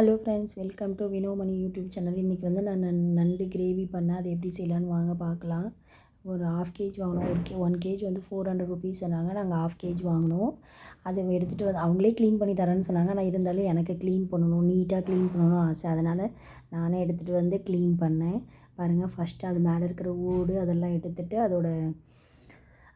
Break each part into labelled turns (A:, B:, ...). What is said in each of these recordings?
A: Hello friends welcome to Vinomani YouTube channel இன்றைக்கி வந்து நான் நண்டு கிரேவி பண்ணேன் அது எப்படி செய்யலான்னு வாங்க பார்க்கலாம். ஒரு ஆஃப் கேஜி வாங்கினோம் ஒரு கே ஒன் கேஜி வந்து ஃபோர் ஹண்ட்ரட் ருபீஸ் சொன்னாங்க. நாங்கள் ஆஃப் கேஜி வாங்கினோம். அதை எடுத்துகிட்டு வந்து அவங்களே க்ளீன் பண்ணி தரேன்னு சொன்னாங்க. நான் இருந்தாலும் எனக்கு க்ளீன் பண்ணணும் நீட்டாக க்ளீன் பண்ணணும் ஆசை. அதனால் நானே எடுத்துகிட்டு வந்து க்ளீன் பண்ணேன். பாருங்கள் ஃபஸ்ட்டு அது மேலே இருக்கிற ஓடு அதெல்லாம் எடுத்துகிட்டு அதோட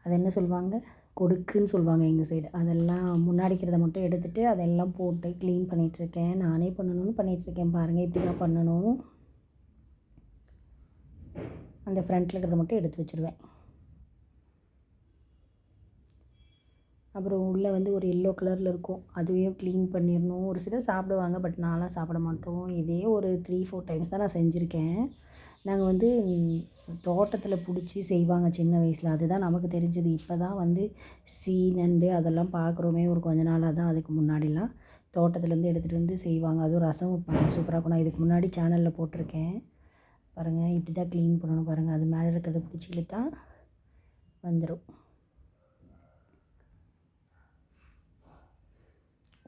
A: அது என்ன சொல்லுவாங்க? கொடுக்குன்னு சொல்லுவாங்க எங்கள் சைடு அதெல்லாம் முன்னாடி இருக்கிறத மட்டும் எடுத்துகிட்டு அதெல்லாம் போட்டு க்ளீன் பண்ணிகிட்ருக்கேன் நானே பண்ணணும்னு பண்ணிகிட்ருக்கேன் பாருங்கள் இப்படி தான் பண்ணணும். அந்த ஃப்ரண்ட்டில் இருக்கிறத மட்டும் எடுத்து வச்சுருவேன். அப்புறம் உள்ளே வந்து ஒரு எல்லோ கலரில் இருக்கும். அதுவையும் க்ளீன் பண்ணிடணும். ஒரு சிலர் சாப்பிடுவாங்க பட் நான்லாம் சாப்பிட மாட்டோம். இதே ஒரு த்ரீ ஃபோர் டைம்ஸ் தான் நான் செஞ்சுருக்கேன். நாங்கள் வந்து தோட்டத்தில் பிடிச்சி செய்வாங்க சின்ன வயசில். அதுதான் நமக்கு தெரிஞ்சது. இப்போ தான் வந்து சீ நண்டு அதெல்லாம் பார்க்குறோமே ஒரு கொஞ்ச நாளாக தான் அதுக்கு முன்னாடிலாம். தோட்டத்துலேருந்து எடுத்துகிட்டு வந்து செய்வாங்க. அதுவும் ரசம் வைப்பாங்க. சூப்பராக இருக்கும். நான் இதுக்கு முன்னாடி சேனலில் போட்டிருக்கேன். பாருங்கள் இப்படி தான் க்ளீன் பண்ணணும் பாருங்கள் அது மேலே இருக்கிறத பிடிச்சி இழுத்தா வந்துடும்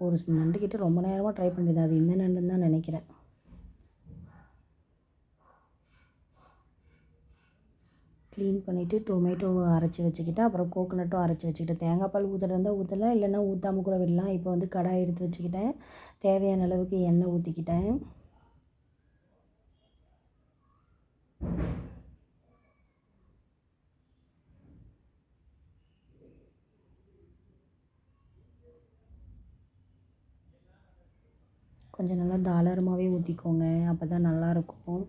A: ஒரு நண்டுக்கிட்ட ரொம்ப நேரமாக ட்ரை பண்ணியிருந்தேன் அது இந்த நண்டுன்னு தான் நினைக்கிறேன். க்ளீன் பண்ணிவிட்டு டொமேட்டோவை அரைச்சி வச்சுக்கிட்டேன் அப்புறம் கோகோனட்டும் அரைச்சி வச்சுக்கிட்டேன். தேங்காய் பால் ஊற்றுறதா ஊற்றலாம் இல்லைன்னா ஊற்றாம கூட விடலாம். இப்போ வந்து கடாய் எடுத்து வச்சுக்கிட்டேன். தேவையான அளவுக்கு எண்ணெய் ஊற்றிக்கிட்டேன் கொஞ்சம் நல்லா தாராளமாகவே ஊற்றிக்கோங்க அப்போ தான் நல்லாயிருக்கும்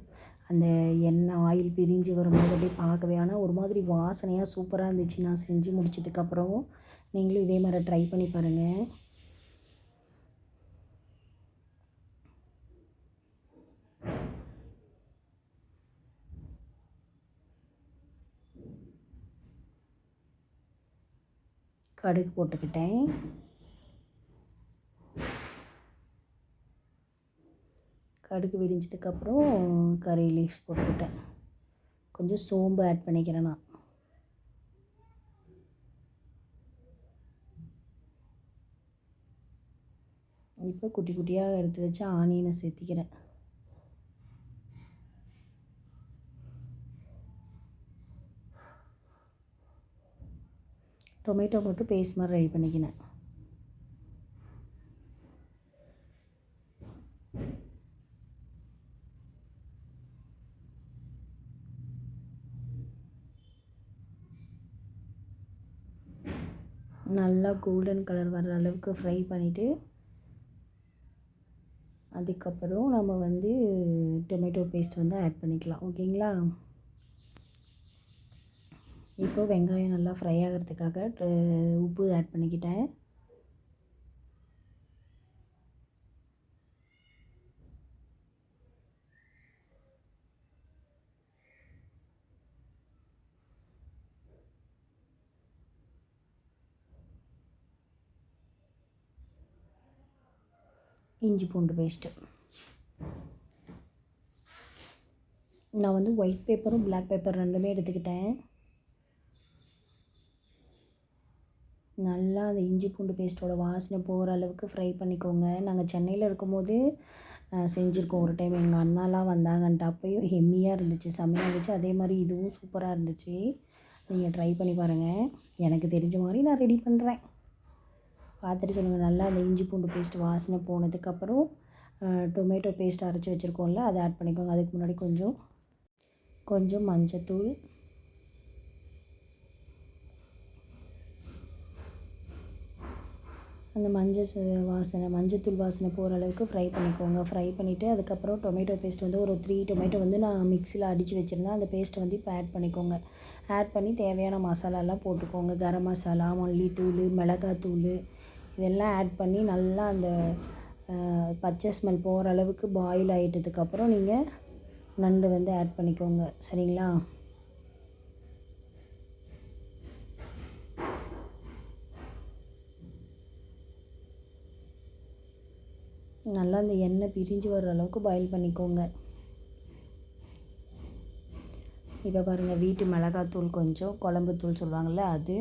A: அந்த எண்ணெய் ஆயில் பிரிஞ்சு வரும்போது அப்படியே பார்க்கவே. ஆனால் ஒரு மாதிரி வாசனையாக சூப்பராக இருந்துச்சு. நான் செஞ்சு முடிச்சதுக்கப்புறம் நீங்களும் இதே மாதிரி ட்ரை பண்ணி பாருங்கள் கடுகு போட்டுக்கிட்டேன். கடுகு வெடிஞ்சதுக்கப்புறம் கறி லீஃப் போட்டுக்கிட்டேன். கொஞ்சம் சோம்பு ஆட் பண்ணிக்கிறேன் நான். இப்போ குட்டி குட்டியாக எடுத்து வச்சு ஆனியனை சேர்த்திக்கிறேன். டொமேட்டோ போட்டு பேஸ்ட் மாதிரி ரெடி பண்ணிக்கினேன். நல்லா கோல்டன் கலர் வர்ற அளவுக்கு ஃப்ரை பண்ணிவிட்டு அதுக்கப்புறம் நம்ம வந்து டொமேட்டோ பேஸ்ட் வந்து ஆட் பண்ணிக்கலாம். ஓகேங்களா? இப்போ வெங்காயம் நல்லா ஃப்ரை ஆகிறதுக்காக உப்பு ஆட் பண்ணிக்கிட்டேன். இஞ்சி பூண்டு பேஸ்ட்டு நான் வந்து ஒயிட் பேப்பரும் பிளாக் பேப்பர் ரெண்டுமே எடுத்துக்கிட்டேன். நல்லா அந்த இஞ்சி பூண்டு பேஸ்ட்டோட வாசனை போகிற அளவுக்கு ஃப்ரை பண்ணிக்கோங்க. நாங்கள் சென்னையில் இருக்கும்போது செஞ்சுருக்கோம் ஒரு டைம் எங்கள் அண்ணாலாம் வந்தாங்கன்ட்டு. அப்போயும் ஹெம்மியாக இருந்துச்சு செம்மையாக இருந்துச்சு. அதே மாதிரி இதுவும் சூப்பராக இருந்துச்சு. நீங்கள் ட்ரை பண்ணி பாருங்கள் எனக்கு தெரிஞ்ச மாதிரி நான் ரெடி பண்ணுறேன் பார்த்துட்டு சொல்லுங்கள் நல்லா அந்த இஞ்சி பூண்டு பேஸ்ட் வாசனை போனதுக்கப்புறம் டொமேட்டோ பேஸ்ட் அரைச்சி வச்சுருக்கோம்ல அதை ஆட் பண்ணிக்கோங்க. அதுக்கு முன்னாடி கொஞ்சம் கொஞ்சம் மஞ்சத்தூள். அந்த மஞ்சள் வாசனை மஞ்சத்தூள் வாசனை போகிற அளவுக்கு ஃப்ரை பண்ணிக்கோங்க. ஃப்ரை பண்ணிவிட்டு அதுக்கப்புறம் டொமேட்டோ பேஸ்ட் வந்து ஒரு த்ரீ டொமேட்டோ வந்து நான் மிக்சியில் அடித்து வச்சுருந்தேன். அந்த பேஸ்ட்டை வந்து இப்போ ஆட் பண்ணிக்கோங்க. ஆட் பண்ணி தேவையான மசாலாலாம் போட்டுக்கோங்க. கரம் மசாலா மல்லித்தூள் மிளகாத்தூள் இதெல்லாம் ஆட் பண்ணி நல்லா அந்த பச்சை ஸ்மெல் போகிற அளவுக்கு பாயில் ஆகிட்டதுக்கப்புறம் நீங்கள் நண்டு வந்து ஆட் பண்ணிக்கோங்க. சரிங்களா? நல்லா அந்த எண்ணெய் பிரிஞ்சு வர அளவுக்கு பாயில் பண்ணிக்கோங்க. இப்போ பாருங்கள் வீட்டு மிளகாத்தூள் கொஞ்சம் குழம்புத்தூள் சொல்லுவாங்கள்ல அது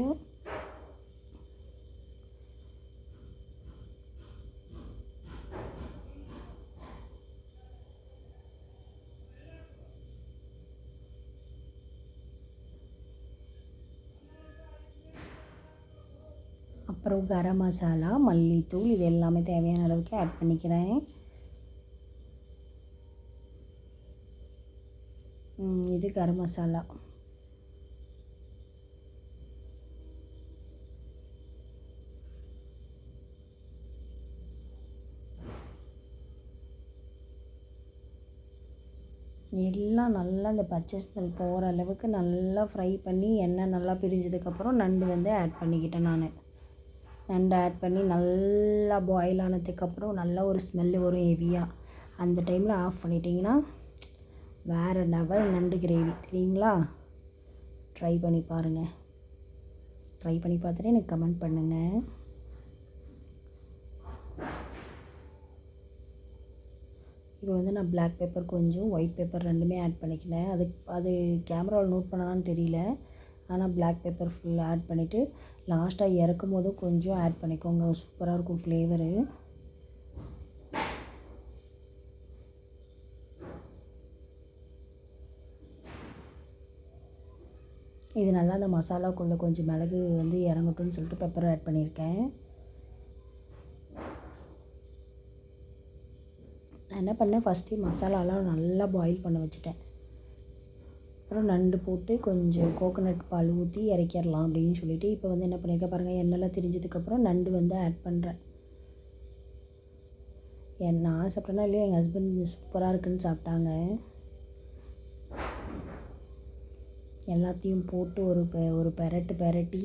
A: அப்புறம் கரம் மசாலா மல்லித்தூள் இது எல்லாமே தேவையான அளவுக்கு ஆட் பண்ணிக்கிறேன். இது கரம் மசாலா. எல்லாம் நல்லா அந்த பச்சை ஸ்மெல் போகிற அளவுக்கு நல்லா ஃப்ரை பண்ணி எண்ணெய் நல்லா பிரிஞ்சதுக்கப்புறம் நண்டு வந்து ஆட் பண்ணிக்கிட்டேன் நான். நண்டு ஆட் பண்ணி நல்லா பாயில் ஆனதுக்கப்புறம் நல்லா ஒரு ஸ்மெல்லு வரும் ஹெவியாக அந்த டைமில் ஆஃப் பண்ணிட்டிங்கன்னா வேறு லெவல் நண்டு கிரேவி தெரியுங்களா? ட்ரை பண்ணி பாருங்கள் ட்ரை பண்ணி பார்த்துட்டு எனக்கு கமெண்ட் பண்ணுங்கள் இப்போ வந்து நான் பிளாக் பேப்பர் கொஞ்சம் ஒயிட் பேப்பர் ரெண்டுமே ஆட் பண்ணிக்கினேன். அது அது கேமராவில் நோட் பண்ணலான்னு தெரியல. ஆனால் பிளாக் பேப்பர் ஃபுல் ஆட் பண்ணிவிட்டு லாஸ்ட்டாக இறக்கும் போதும் கொஞ்சம் ஆட் பண்ணிக்கோங்க. சூப்பராக இருக்கும் ஃப்ளேவரு இது நல்லா அந்த மசாலாக்குள்ளே கொஞ்சம் மிளகு வந்து இறங்கட்டும்னு சொல்லிட்டு பெப்பர் ஆட் பண்ணியிருக்கேன். நான் என்ன பண்ணேன்? ஃபஸ்ட்டு மசாலாலாம் நல்லா பாயில் பண்ண வச்சுட்டேன். அப்புறம் நண்டு போட்டு கொஞ்சம் கோகோனட் பால் ஊற்றி இறக்கிடலாம் அப்படின்னு சொல்லிவிட்டு இப்போ வந்து என்ன பண்ணியிருக்கேன் பாருங்கள் எண்ணெய்லாம் திரிஞ்சதுக்கப்புறம் நண்டு வந்து ஆட் பண்ணுறேன் என் நான் சாப்பிட்டேன்னா இல்லையா? எங்கள் ஹஸ்பண்ட் சூப்பராக இருக்குன்னு சாப்பிட்டாங்க. எல்லாத்தையும் போட்டு ஒரு பெ ஒரு பெரட்டு பெரட்டி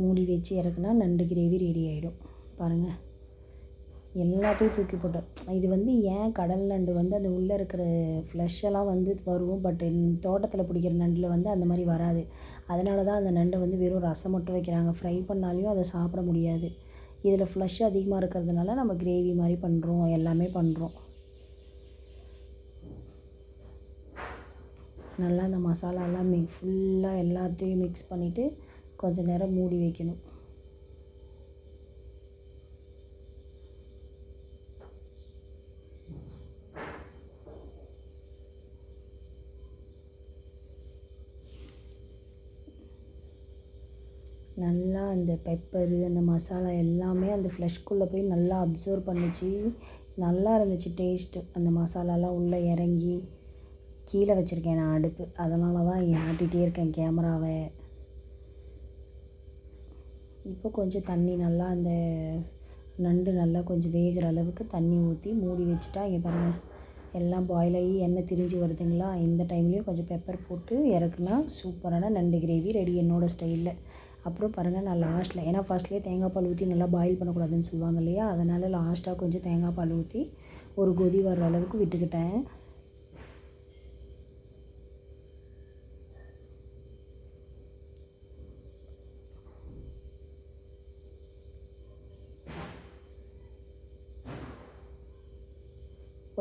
A: மூடி வச்சு இறக்குனா நண்டு கிரேவி ரெடி ஆகிடும் பாருங்கள் எல்லாத்தையும் தூக்கி போட்டேன். இது வந்து ஏன் கடல் நண்டு வந்து அந்த உள்ளே இருக்கிற ஃப்ளஷ் எல்லாம் வந்து வரும் பட் தோட்டத்தில் பிடிக்கிற நண்டில் வந்து அந்த மாதிரி வராது. அதனால தான் அந்த நண்டை வந்து வெறும் ரசம் மட்டும் வைக்கிறாங்க. ஃப்ரை பண்ணாலையும் அதை சாப்பிட முடியாது. இதில் ஃப்ளஷ் அதிகமாக இருக்கிறதுனால நம்ம கிரேவி மாதிரி பண்ணுறோம் எல்லாமே பண்ணுறோம் நல்லா அந்த மசாலாலாம் மிக்ஸ் ஃபுல்லாக எல்லாத்தையும் மிக்ஸ் பண்ணிவிட்டு கொஞ்சம் நேரம் மூடி வைக்கணும். நல்லா அந்த பெப்பரு அந்த மசாலா எல்லாமே அந்த ஃப்ளஷ்குள்ளே போய் நல்லா அப்சர்வ் பண்ணிச்சு. நல்லா இருந்துச்சு டேஸ்ட்டு அந்த மசாலாலாம் உள்ளே இறங்கி கீழே வச்சுருக்கேன் நான் அடுப்பு. அதனால தான் ஆட்டிகிட்டே இருக்கேன் கேமராவை இப்போ கொஞ்சம் தண்ணி நல்லா அந்த நண்டு நல்லா கொஞ்சம் வேகிற அளவுக்கு தண்ணி ஊற்றி மூடி வச்சுட்டா இங்கே பாருங்கள் எல்லாம் பாயில் ஆகி எண்ணெய் திரிஞ்சு வருதுங்களா? இந்த டைம்லேயும் கொஞ்சம் பெப்பர் போட்டு இறக்குனா சூப்பரான நண்டு கிரேவி ரெடி என்னோடய ஸ்டைலில் அப்புறம் பாருங்கள் நான் லாஸ்ட்டில் ஏன்னா ஃபஸ்ட்லேயே தேங்காய் பால் ஊற்றி நல்லா பாயில் பண்ணக்கூடாதுன்னு சொல்லுவாங்க இல்லையா? அதனால் லாஸ்ட்டாக கொஞ்சம் தேங்காய் பால் ஊற்றி ஒரு கொதி வர்ற அளவுக்கு விட்டுக்கிட்டேன்.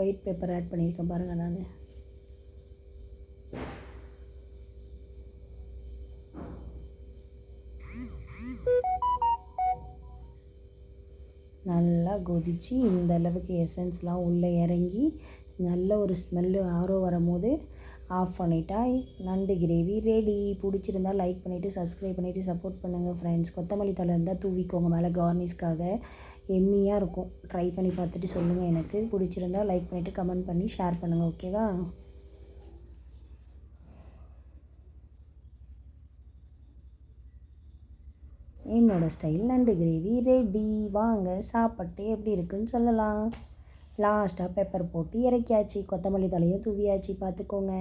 A: ஒயிட் பேப்பர் ஆட் பண்ணியிருக்கேன் பாருங்கள் நான். நல்லா கொதித்து இந்த அளவுக்கு எசன்ஸ்லாம் உள்ளே இறங்கி நல்ல ஒரு ஸ்மெல்லு ஆரோ வரும்போது ஆஃப் பண்ணிட்டா நண்டு கிரேவி ரெடி பிடிச்சிருந்தா லைக் பண்ணிவிட்டு சப்ஸ்கிரைப் பண்ணிவிட்டு சப்போர்ட் பண்ணுங்கள் ஃப்ரெண்ட்ஸ் கொத்தமல்லி தலை இருந்தால் தூவிக்கோங்க மேலே கார்னிஸ்க்காக எம்மியாக இருக்கும். ட்ரை பண்ணி பார்த்துட்டு சொல்லுங்கள் எனக்கு. பிடிச்சிருந்தா லைக் பண்ணிவிட்டு கமெண்ட் பண்ணி ஷேர் பண்ணுங்கள் ஓகேவா என்னோடய ஸ்டைல் நண்டு கிரேவி ரெடி வாங்க சாப்பிட்டு எப்படி இருக்குன்னு சொல்லலாம். லாஸ்ட்டாக பெப்பர் போட்டு இறக்கியாச்சு. கொத்தமல்லி தலையும் தூவியாச்சு பார்த்துக்கோங்க.